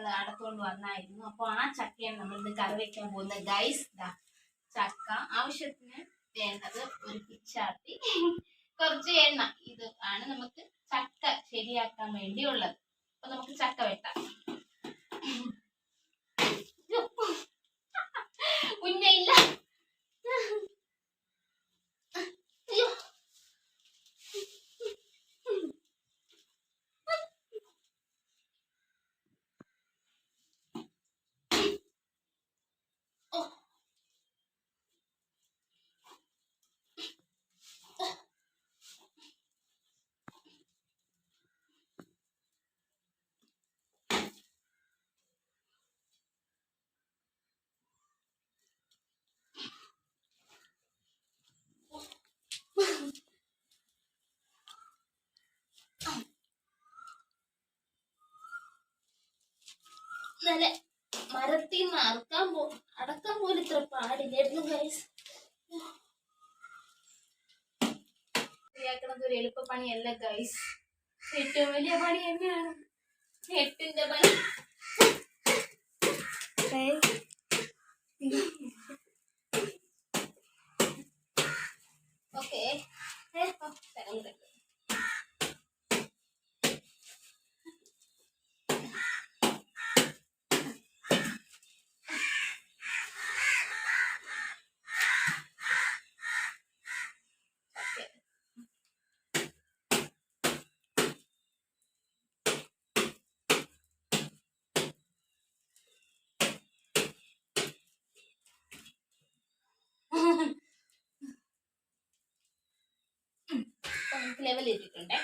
നമ്മൾ അടത്തുകൊണ്ട് വന്നായിരുന്നു. അപ്പൊ ആ ചക്കയാണ് നമ്മൾ ഇന്ന് കറി വെക്കാൻ പോകുന്നത്. ഗൈസ് ചക്ക ആവശ്യത്തിന് വേണ്ടത് ഒരു പിച്ചാത്തി. കുറച്ച് എണ്ണ. ഇത് ആണ് നമുക്ക് ചക്ക ശരിയാക്കാൻ വേണ്ടിയുള്ളത്. അപ്പൊ നമുക്ക് ചക്ക വെട്ടാം ഉന്നയില്ല അയ്യോ നല്ല മരത്തിൽ നിന്ന് അറക്കാൻ പോ അടക്കാൻ പോലും ഇത്ര പാടില്ലായിരുന്നു ഗൈസ് ശരിയാക്കണത് ഒരു എളുപ്പ പണിയല്ല ഗൈസ് ഏറ്റവും വലിയ പണി തന്നെയാണ്. എട്ടിന്റെ പണി. ലെവൽ ഇട്ടിട്ടുണ്ടേ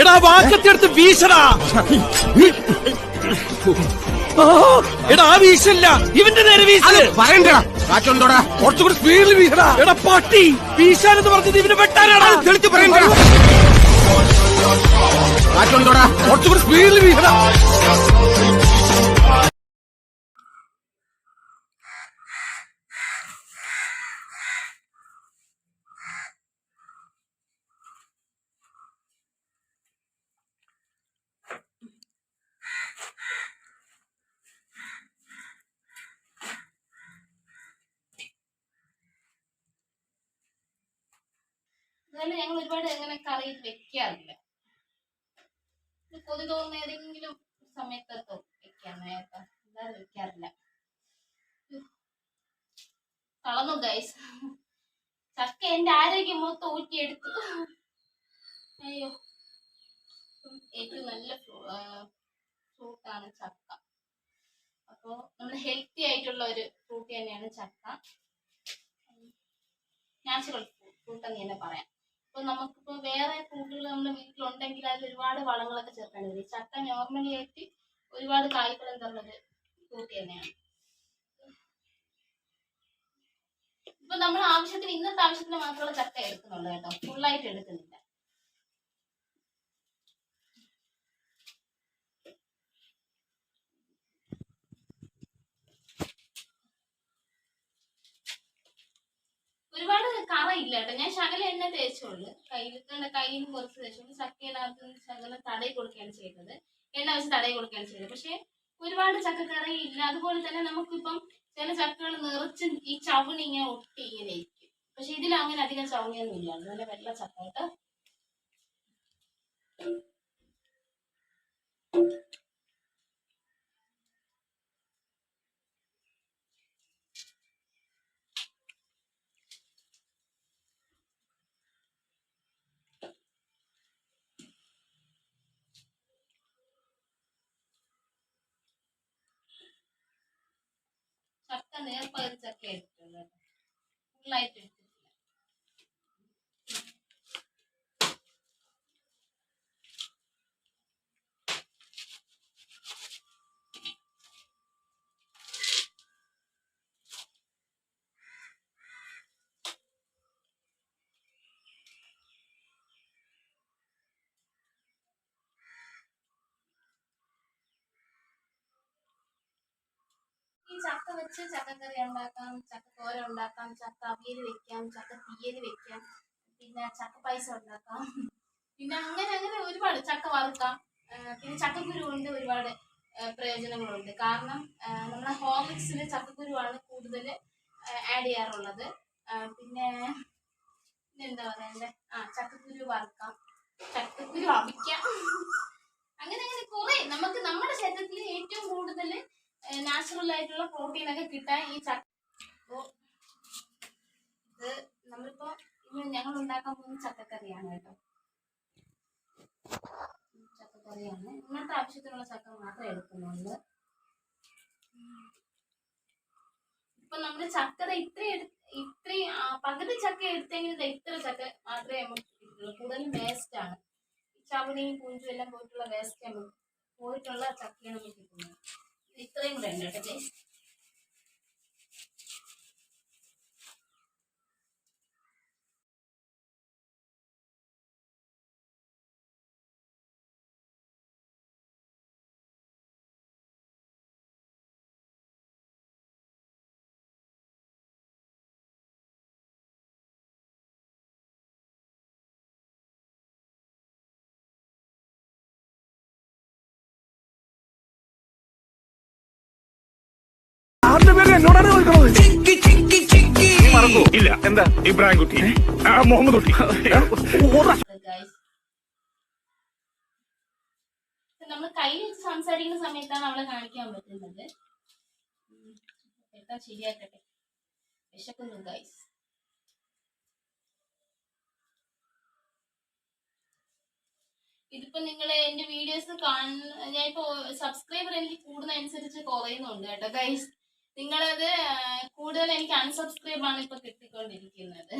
എടാ വാക്കത്തെടുത്ത് വീശടാ. എടാ ആ വീശല്ല ഇവന്റെ നേരെ വീശൽ. പറയണ്ടടാ. കാറ്റുണ്ടോടാ. കുറച്ചുകൂടി സ്പീഡിൽ വീശടാ. എടാ പട്ടി വീശാനെന്ന് പറഞ്ഞത് ഇവനെ വെട്ടാനാടാ തെളിച്ച് പറയണ്ടടാ കാറ്റുണ്ടോടാ. കുറച്ചുകൂടി സ്പീഡിൽ വീശടാ. എന്നാലും ഞങ്ങൾ ഒരുപാട് അങ്ങനെ കറി വെക്കാറില്ല. കൊതി തോന്നുന്ന ഏതെങ്കിലും സമയത്തൊക്കെ വെക്കാം. നേരത്തെ അല്ലാതെ വെക്കാറില്ല. കളന്നു ഗൈസ് ചക്ക എന്റെ ആരോഗ്യം മൊത്തം ഊറ്റിയെടുത്തു. അയ്യോ. ഏറ്റവും നല്ല ഫ്രൂട്ടാണ് ചക്ക. അപ്പോൾ നമ്മൾ ഹെൽത്തി ആയിട്ടുള്ള ഒരു ഫ്രൂട്ട് തന്നെയാണ് ചക്ക. നാച്ചുറൽ ഫ്രൂട്ട് എന്ന് തന്നെ പറയാം. ഇപ്പൊ നമുക്കിപ്പോ വേറെ ഫ്രൂട്ടുകൾ നമ്മുടെ വീട്ടിലുണ്ടെങ്കിൽ അതിൽ ഒരുപാട് വളങ്ങളൊക്കെ ചേർക്കാൻ വരും. ചക്ക നോർമലി ആയിട്ട് ഒരുപാട് കായ്ഫലം തരുന്നൊരു ഫ്രൂട്ട് തന്നെയാണ്. ഇപ്പൊ നമ്മൾ ആവശ്യത്തിന് ഇന്നത്തെ ആവശ്യത്തിന് മാത്രമുള്ള ചക്ക എടുക്കുന്നുള്ളൂ കേട്ടോ. ഫുള്ളായിട്ട് എടുക്കുന്നില്ല ഒരുപാട് കറ ഇല്ല കേട്ടോ. ഞാൻ ശകല എണ്ണ തേച്ചുള്ളൂ കയ്യിൽ കയ്യിൽ കുറച്ച് തേച്ചുള്ളൂ ചക്കയിനകത്ത് ശകലം തടയി കൊടുക്കുകയാണ് ചെയ്തത്. എണ്ണ വെച്ച് തടയി കൊടുക്കുകയാണ് ചെയ്തത്. പക്ഷേ ഒരുപാട് ചക്കക്കറി ഇല്ല. അതുപോലെ തന്നെ നമുക്കിപ്പം ചില ചക്കകൾ നിറച്ച് ഈ ചവണി ഇങ്ങനെ ഒട്ടി ഇങ്ങനെ ഇരിക്കും. പക്ഷെ ഇതിൽ അങ്ങനെ അധികം ചവണിയൊന്നും ഇല്ല നല്ല വെള്ള ചക്ക കേട്ടോ. ചക്ക നേർപ്പകുതി ചക്ക എടുത്തിട്ടുള്ളൂ ഫുള്ളായിട്ട് എടുത്തിട്ടില്ല ഈ ചക്ക വെച്ച് ചക്കക്കറി ഉണ്ടാക്കാം ചക്ക തോര ഉണ്ടാക്കാം ചക്ക അവിയൽ വെക്കാം ചക്ക തീയൽ വെക്കാം പിന്നെ ചക്ക പായസം ഉണ്ടാക്കാം. പിന്നെ അങ്ങനെ അങ്ങനെ ഒരുപാട് ചക്ക വറുക്കാം. പിന്നെ ചക്കക്കുരു കൊണ്ട് ഒരുപാട് പ്രയോജനങ്ങളുണ്ട്. കാരണം നമ്മുടെ ഹോർലിക്സിൽ ചക്കക്കുരുവാണ് കൂടുതൽ ആഡ് ചെയ്യാറുള്ളത്. പിന്നെ പിന്നെ എന്താ പറയണ്ടേ? ആ ചക്കക്കുരു വറുക്കാം. ചക്കക്കുരു അവിക്കാം. അങ്ങനെ അങ്ങനെ കുറെ നമുക്ക് നമ്മുടെ ശരീരത്തിൽ ഏറ്റവും കൂടുതൽ നാച്ചുറൽ ആയിട്ടുള്ള പ്രോട്ടീൻ ഒക്കെ കിട്ടാൻ ഈ ചക്ക ഇത് നമ്മളിപ്പോ ഞങ്ങൾ ഉണ്ടാക്കാൻ പോകുന്ന ചക്കക്കറിയാണ് കേട്ടോ. ചക്കക്കറിയാണ്. ഇങ്ങനത്തെ ആവശ്യത്തിനുള്ള ചക്ക മാത്രമേ എടുക്കുന്നുള്ളൂ. ഇപ്പൊ നമ്മൾ ചക്കത ഇത്ര ഇത്രയും പകുതി ചക്ക എടുത്തെങ്കിലും ഇത്ര ചക്ക മാത്രമേ നമുക്ക് കിട്ടുള്ളൂ. കൂടുതലും വേസ്റ്റ് ആണ്. ഈ പൂഞ്ചും എല്ലാം പോയിട്ടുള്ള വേസ്റ്റ് നമുക്ക് പോയിട്ടുള്ള ചക്കയാണ് നമുക്ക് കിട്ടുന്നത്. ഇത് ഇത്രയും ആരുടെ പേര് ഇല്ല. എന്താ? ഇബ്രാഹിം കുട്ടി ആ, മുഹമ്മദ് കുട്ടി. നമ്മൾ കയ്യിൽ വെച്ച് സംസാരിക്കുന്ന സമയത്താണ് അവളെ കാണിക്കാൻ പറ്റുന്നത്. എത്താൻ ശരിയാക്കട്ടെ. വിശക്കുന്നു ഗൈസ് ഇതിപ്പോ നിങ്ങൾ എന്റെ വീഡിയോസ് കാണുന്ന ഇപ്പോ സബ്സ്ക്രൈബർ എനിക്ക് കൂടുന്നതനുസരിച്ച് കുറയുന്നുണ്ട് കേട്ടോ ഗൈസ് നിങ്ങളത് കൂടുതൽ എനിക്ക് അൺസബ്സ്ക്രൈബ് ആണ് ഇപ്പൊ കിട്ടിക്കൊണ്ടിരിക്കുന്നത്.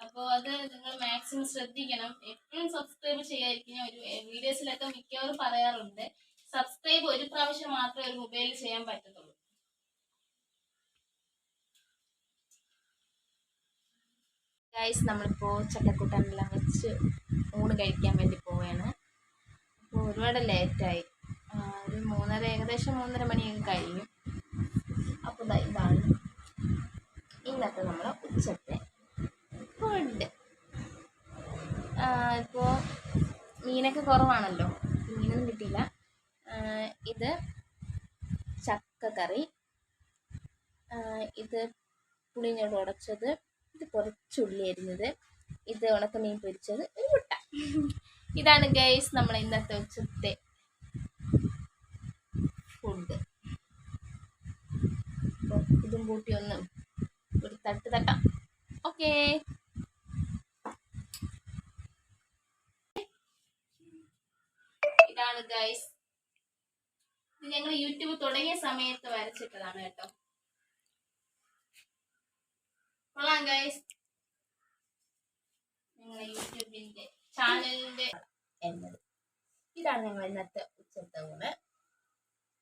അപ്പോൾ അത് നിങ്ങൾ മാക്സിമം ശ്രദ്ധിക്കണം. എപ്പോഴും സബ്സ്ക്രൈബ് ചെയ്യാതിരിക്കുന്ന ഒരു വീഡിയോസിലൊക്കെ മിക്കവാറും പറയാറുണ്ട്. സബ്സ്ക്രൈബ് ഒരു പ്രാവശ്യം മാത്രമേ ഒരു മൊബൈലിൽ ചെയ്യാൻ പറ്റത്തുള്ളൂ. ഗൈസ് നമ്മളിപ്പോൾ ചക്കക്കൂട്ടാനെല്ലാം വെച്ച് ഊണ് കഴിക്കാൻ വേണ്ടി പോവുകയാണ് അപ്പോൾ ഒരുപാട് ലേറ്റായി ഒരു മൂന്നര ഏകദേശം മൂന്നര മണിയൊക്കെ കഴിഞ്ഞു അപ്പോൾ ദാ ഇതാണ് ഇന്നത്തെ നമ്മുടെ ഉച്ചത്തെ ഫുഡ് ഇപ്പോൾ മീനൊക്കെ കുറവാണല്ലോ. മീനൊന്നും കിട്ടിയില്ല. ഇത് ചക്കക്കറി. കറി ഇത് പുളിഞ്ഞോട് ഉടച്ചത്. ഇത് കുറച്ചുള്ളി അരിഞ്ഞത്. ഇത് ഉണക്കമീൻ പൊരിച്ചത്. ഒരു മുട്ട. ഇതാണ് ഗൈസ് നമ്മൾ ഇന്നത്തെ ഉച്ചത്തെ ഫുഡ് ഇതും കൂട്ടി ഒന്ന് ഒരു തട്ട് തട്ടാം. ഓക്കേ ഇതാണ് ഗൈസ് ഇത് ഞങ്ങൾ യൂട്യൂബ് തുടങ്ങിയ സമയത്ത് വരച്ചിട്ടതാണ് കേട്ടോ. കൊള്ളാം ഗൈസ് ഞങ്ങളെ യൂട്യൂബിന്റെ ചാനലിന്റെ എന്നത്. ഇതാണ് ഞങ്ങൾ ഇന്നത്തെ ഉച്ചത്തെ ഊണ്.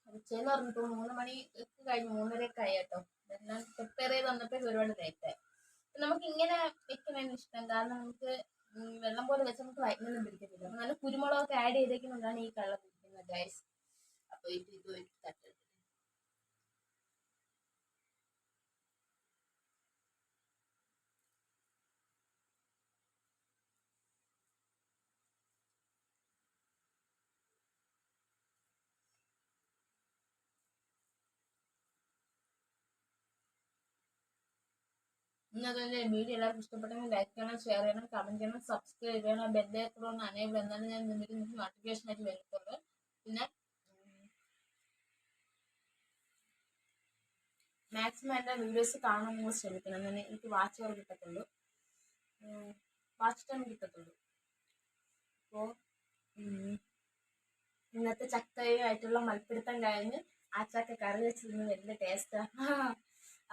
ഉച്ചയെന്ന് പറഞ്ഞപ്പോൾ മൂന്ന് മണി കഴിഞ്ഞ് മൂന്നരയൊക്കെ ആയി കേട്ടോ. ഇതെല്ലാം പ്രിപ്പയർ ചെയ്ത് വന്നപ്പോൾ ഒരുപാട് ലേറ്റായി നമുക്ക് ഇങ്ങനെ വെക്കുന്നതിന് ഇഷ്ടം കാരണം നമുക്ക് വെള്ളം പോലെ വെച്ച് നമുക്ക് വയറ്റിനൊന്നും പിടിക്കത്തില്ല. അപ്പൊ നല്ല കുരുമുളകൊക്കെ ആഡ് ചെയ്തേക്കുന്നതാണ് ഈ കളർ പിടിക്കുന്നത് ഗൈസ് അപ്പൊ ഇത് ഇത് ഒരു ഇന്നത്തെ വീഡിയോ എല്ലാവർക്കും ഇഷ്ടപ്പെട്ടെങ്കിൽ ലൈക്ക് ചെയ്യണം ഷെയർ ചെയ്യണം കമന്റ് ചെയ്യണം സബ്സ്ക്രൈബ് ചെയ്യണം ബെല്ലൈക്കൺ ഒന്ന് അനേബിൾ എന്നാലും ഞാൻ നിങ്ങൾക്ക് നോട്ടിഫിക്കേഷൻ ആയിട്ട് വരത്തുള്ളൂ പിന്നെ മാക്സിമം എന്റെ വീഡിയോസ് കാണാൻ നിങ്ങൾ ശ്രമിക്കണം. എന്നാലേ എനിക്ക് വാച്ച് അവർ കിട്ടത്തുള്ളൂ. വാച്ച് ടൈം കിട്ടത്തുള്ളൂ. അപ്പോൾ ഇന്നത്തെ ചക്കയുമായിട്ടുള്ള മൽപ്പിടുത്തം കഴിഞ്ഞ് ആ ചക്ക കറി വെച്ച് വലിയ ടേസ്റ്റാണ്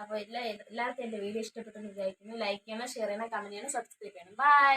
അപ്പോൾ എല്ലാ എല്ലാവർക്കും എന്റെ വീഡിയോ ഇഷ്ടപ്പെട്ടെന്ന് വിചാരിക്കുന്നു. ലൈക്ക് ചെയ്യണം ഷെയർ ചെയ്യണം കമന്റ് ചെയ്യണം സബ്സ്ക്രൈബ് ചെയ്യണം. ബൈ